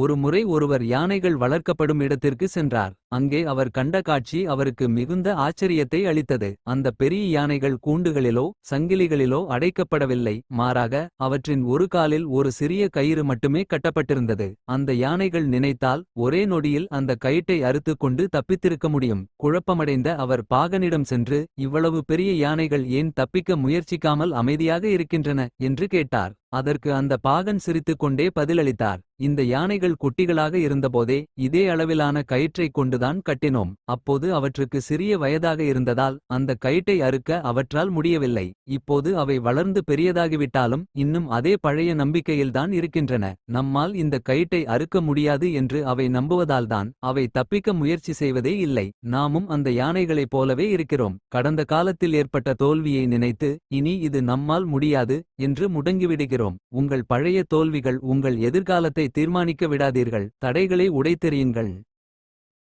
ஒரு முறை ஒருவர் யானைகள் வளர்க்கப்படும் இடத்திற்கு சென்றார். அங்கே அவர் கண்ட காட்சி அவருக்கு மிகுந்த ஆச்சரியத்தை அளித்தது. அந்த பெரிய யானைகள் கூண்டுகளிலோ சங்கிலிகளிலோ அடைக்கப்படவில்லை. மாறாக அவற்றின் ஒரு காலில் ஒரு சிறிய கயிறு மட்டுமே கட்டப்பட்டிருந்தது. அந்த யானைகள் நினைத்தால் ஒரே நொடியில் அந்த கயிற்றை அறுத்து கொண்டு தப்பித்திருக்க முடியும். குழப்பமடைந்த அவர் பாகனிடம் சென்று இவ்வளவு பெரிய யானைகள் ஏன் தப்பிக்க முயற்சிக்காமல் அமைதியாக இருக்கின்றன? என்று கேட்டார். அதற்கு அந்த பாகன் சிரித்துக் கொண்டே பதிலளித்தார். இந்த யானைகள் குட்டிகளாக இருந்தபோதே இதே அளவிலான கயிற்றைக் கொண்டுதான் கட்டினோம். அப்போது அவற்றுக்கு சிறிய வயதாக இருந்ததால் அந்த கயிட்டை அறுக்க அவற்றால் முடியவில்லை. இப்போது அவை வளர்ந்து பெரியதாகிவிட்டாலும் இன்னும் அதே பழைய நம்பிக்கையில்தான் இருக்கின்றன. நம்மால் இந்த கயிட்டை அறுக்க முடியாது என்று அவை நம்புவதால்தான் அவை தப்பிக்க முயற்சி செய்வதே இல்லை. நாமும் அந்த யானைகளைப் போலவே இருக்கிறோம். கடந்த காலத்தில் ஏற்பட்ட தோல்வியை நினைத்து இனி இது நம்மால் முடியாது என்று முடங்கிவிடுகிறோம். உங்கள் பழைய தோல்விகள் உங்கள் எதிர்காலத்தை தீர்மானிக்க விடாதீர்கள். தடைகளை உடைத்தெறியுங்கள்.